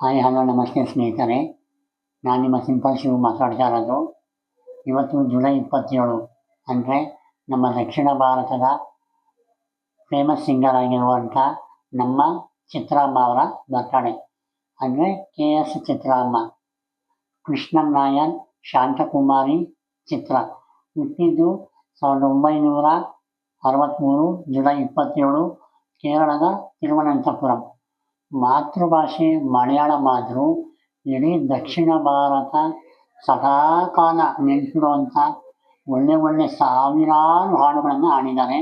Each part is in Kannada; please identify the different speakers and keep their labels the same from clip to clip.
Speaker 1: ಹಾಯ್, ಹಲೋ, ನಮಸ್ತೆ ಸ್ನೇಹಿತರೆ. ನಾನು ನಿಮ್ಮ ಸಿಂಪಲ್ ಶಿವ ಮಾತಾಡ್ತಾ ಇರೋದು. ಇವತ್ತು ಜುಲೈ ಇಪ್ಪತ್ತೇಳು ಅಂದರೆ ನಮ್ಮ ದಕ್ಷಿಣ ಭಾರತದ ಫೇಮಸ್ ಸಿಂಗರ್ ಆಗಿರುವಂಥ ನಮ್ಮ ಚಿತ್ರಾಮ್ಮ ಅವರ ಬರ್ತಡೆ ಅಂದರೆ ಕೆ ಎಸ್ ಚಿತ್ರಾಮ್ಮ, ಕೃಷ್ಣನ್ ನಾಯರ್ ಶಾಂತಕುಮಾರಿ ಚಿತ್ರ. ಹುಟ್ಟಿದ್ದು ಸಾವಿರದ ಒಂಬೈನೂರ ಅರವತ್ತ್ಮೂರು ಜುಲೈ ಇಪ್ಪತ್ತೇಳು ಕೇರಳದ ತಿರುವನಂತಪುರಂ. ಮಾತೃಭಾಷೆ ಮಲಯಾಳಮಾದರೂ ಇಡೀ ದಕ್ಷಿಣ ಭಾರತ ಸದಾಕಾಲ ನೆನಪಿರುವಂಥ ಒಳ್ಳೆ ಒಳ್ಳೆ ಸಾವಿರಾರು ಹಾಡುಗಳನ್ನು ಹಾಡಿದ್ದಾರೆ.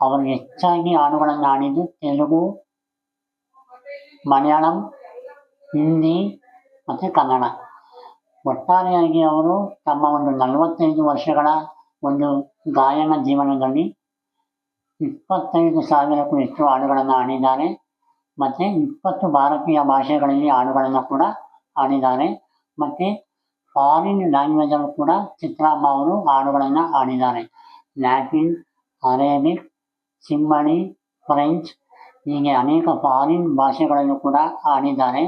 Speaker 1: ಅವರು ಹೆಚ್ಚಾಗಿ ಹಾಡುಗಳನ್ನು ಹಾಡಿದ್ದು ತೆಲುಗು, ಮಲಯಾಳಂ, ಹಿಂದಿ ಮತ್ತು ಕನ್ನಡ. ಒಟ್ಟಾರೆಯಾಗಿ ಅವರು ತಮ್ಮ ಒಂದು ನಲವತ್ತೈದು ವರ್ಷಗಳ ಒಂದು ಗಾಯನ ಜೀವನದಲ್ಲಿ ಇಪ್ಪತ್ತೈದು ಸಾವಿರಕ್ಕೂ ಹೆಚ್ಚು ಹಾಡುಗಳನ್ನು ಹಾಡಿದ್ದಾರೆ. ಮತ್ತು ಇಪ್ಪತ್ತು ಭಾರತೀಯ ಭಾಷೆಗಳಲ್ಲಿ ಹಾಡುಗಳನ್ನು ಕೂಡ ಹಾಡಿದ್ದಾರೆ. ಮತ್ತು ಫಾರಿನ್ ಲ್ಯಾಂಗ್ವೇಜಲ್ಲೂ ಕೂಡ ಚಿತ್ರಾಮ್ಮ ಅವರು ಹಾಡುಗಳನ್ನು ಹಾಡಿದ್ದಾರೆ. ಲ್ಯಾಟಿನ್ ಅರೇಬಿಕ್ ಸಿಂಬಳಿ ಫ್ರೆಂಚ್ ಹೀಗೆ ಅನೇಕ ಫಾರಿನ್ ಭಾಷೆಗಳಲ್ಲೂ ಕೂಡ ಹಾಡಿದ್ದಾರೆ.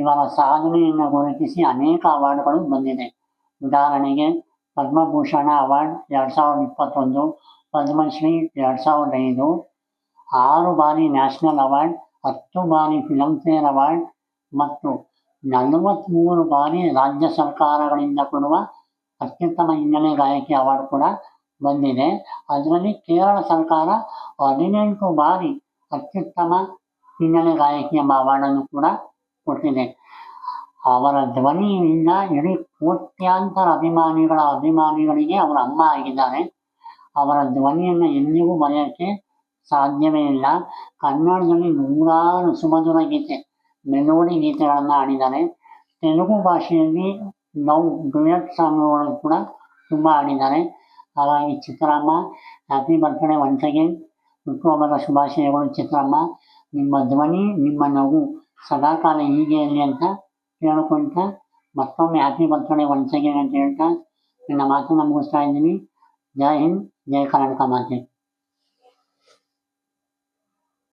Speaker 1: ಇವರ ಸಾಧನೆಯನ್ನು ಗುರುತಿಸಿ ಅನೇಕ ಅವಾರ್ಡ್ಗಳು ಬಂದಿದೆ. ಉದಾಹರಣೆಗೆ ಪದ್ಮಭೂಷಣ ಅವಾರ್ಡ್ ಎರಡು ಸಾವಿರದ ಇಪ್ಪತ್ತೊಂದು, ಪದ್ಮಶ್ರೀ ಎರಡು ಸಾವಿರದ ಐದು, ಆರು ಬಾರಿ ನ್ಯಾಷನಲ್ ಅವಾರ್ಡ್ ಹತ್ತು ಬಾರಿ ಫಿಲಮ್ಫೇರ್ ಅವಾರ್ಡ್ ಮತ್ತು ನಲವತ್ತ್ಮೂರು ಬಾರಿ ರಾಜ್ಯ ಸರ್ಕಾರಗಳಿಂದ ಕೊಡುವ ಅತ್ಯುತ್ತಮ ಹಿನ್ನೆಲೆ ಗಾಯಕಿ ಅವಾರ್ಡ್ ಕೂಡ ಬಂದಿದೆ. ಅದರಲ್ಲಿ ಕೇರಳ ಸರ್ಕಾರ ಹದಿನೆಂಟು ಬಾರಿ ಅತ್ಯುತ್ತಮ ಹಿನ್ನೆಲೆ ಗಾಯಕಿ ಎಂಬ ಅವಾರ್ಡನ್ನು ಕೂಡ ಕೊಟ್ಟಿದೆ. ಅವರ ಧ್ವನಿಯಿಂದ ಇಡೀ ಕೋಟ್ಯಾಂತರ ಅಭಿಮಾನಿಗಳ ಅಭಿಮಾನಿಗಳಿಗೆ ಅವರ ಅಮ್ಮ ಆಗಿದ್ದಾರೆ. ಅವರ ಧ್ವನಿಯನ್ನು ಎಂದಿಗೂ ಮರೆಯೋಕ್ಕೆ ಸಾಧ್ಯವೇ ಇಲ್ಲ ಕನ್ನಡದಲ್ಲಿ ನೂರಾರು ಸುಮಧುರ ಗೀತೆ, ಮೆಲೋಡಿ ಗೀತೆಗಳನ್ನು ಆಡಿದ್ದಾರೆ ತೆಲುಗು ಭಾಷೆಯಲ್ಲಿ ನೌ ಡುಯೆಟ್ ಸಾಂಗ್ಗಳು ಕೂಡ ತುಂಬ ಆಡಿದ್ದಾರೆ ಹಾಗಾಗಿ Chitramma happy birthday once again ಹುಟ್ಟುಹಬ್ಬದ ಶುಭಾಶಯಗಳು ಚಿತ್ರಮ್ಮ ನಿಮ್ಮ ಧ್ವನಿ, ನಿಮ್ಮ ನಗು ಸದಾಕಾಲ ಹೀಗೆ ಇರಲಿ ಅಂತ ಕೇಳ್ಕೊತ ಮತ್ತೊಮ್ಮೆ ಹ್ಯಾಪಿ ಬರ್ತ್ಡೇ ಒನ್ಸ್ ಅಗೇನ್ ಅಂತ ಹೇಳ್ತಾ, ನನ್ನ ಮಾತನ್ನು ಮುಗಿಸ್ತಾ ಇದ್ದೀನಿ. ಜೈ ಹಿಂದ್, ಜೈ ಕರ್ನಾಟಕ ಮಾತೆ.